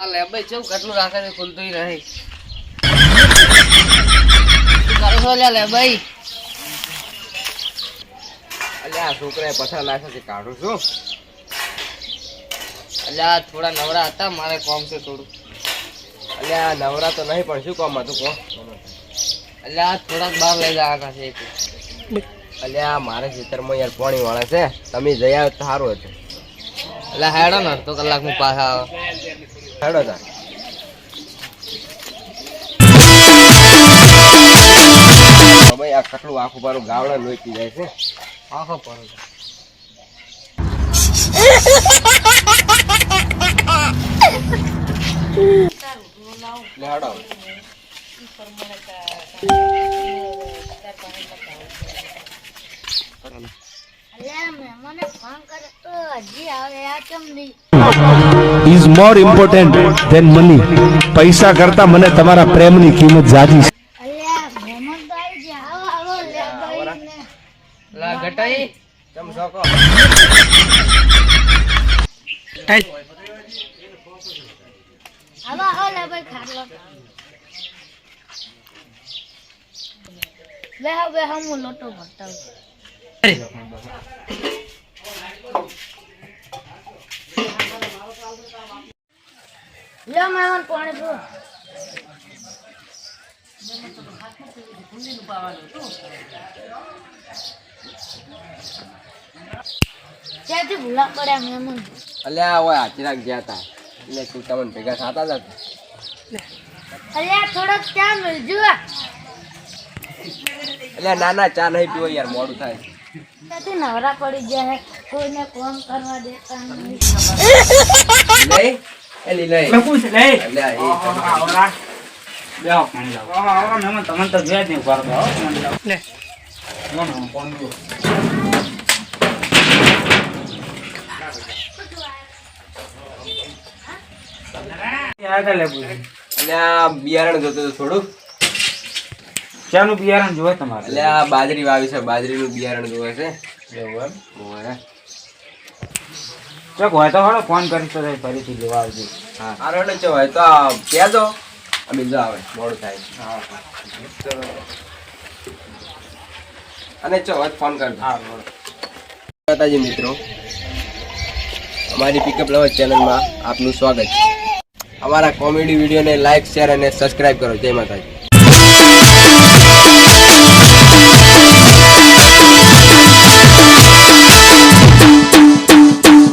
આ લેબાઈ ચેવું કેટલું રાખે છે ખુલતું નહીં કરો છો લ્યા લેબાઈ અલ્યા છોકરાએ પથરા નાખ્યા છે કાઢું છું. અલ્યા થોડા નવરા હતા મારે કોમ છે થોડું. અલ્યા નવરા તો નહીં પણ શું કોમ હતું કોમ અલ્યા થોડાક બહાર લઈ જવાના છે. અલ્યા મારે ખેતરમાં યાર પાણી વાળે છે. તમે જઈ આવ્યો તો સારું હતું. અલ્યા હેડો ને અડધો કલાકમાં પાછા આવે. હેડો તાર ભાઈ આ કટલું આખું મારું ગાવડા લોહી જાય છે. આખો લે હેડો. નહીં? Is more important than money પૈસા કરતા મને તમારા પ્રેમની કિંમત જાજી છે. લે હું લોટો ભરતાવું લ્યો મહેમાન પાણી પીવો. ક્યાંથી ભૂલા પડ્યા મહેમાન અલ્યા ઓય હાચરાક ગયા તા. એટલે તું તમને ભેગા થતા જ અલ્યા થોડોક ચા મિલજો એટલે ના ના ચા નહીં પીવો યાર મોડું થાય. ત્યાંથી નવરા પડી ગયા કોઈને કોમ કરવા દેતા નહીં. લઈ એ લઈ. લઈ. લખું છે લે આવરા બેહો પાણી લાવો. આવરા તમને તો જોયા જ નહીં ઊભા રહો પાણી લાવો. લે. લો ને પાણી પીવો. આ લેવું છે. અલ્યા બિયારણ જોતો થોડું. ચાનું બિયારણ જોવે તમારે? એટલે આ બાજરી વાવી છે બાજરીનું બિયારણ જોવે છે. ચોક હોય તો હાલો ફોન કરીશ તો ફરીથી લેવા આવજો. હા. એટલે ચો હોય તો કહેજો અમે જો આવે મોડું થાય. અને ચો હોય ફોન કરજો હા માતાજી મિત્રો અમારી પિકઅપ લવર ચેનલમાં આપનું સ્વાગત છે. અમારા કોમેડી વિડીયોને લાઈક શેર અને સબસ્ક્રાઇબ કરો. જય માતાજી.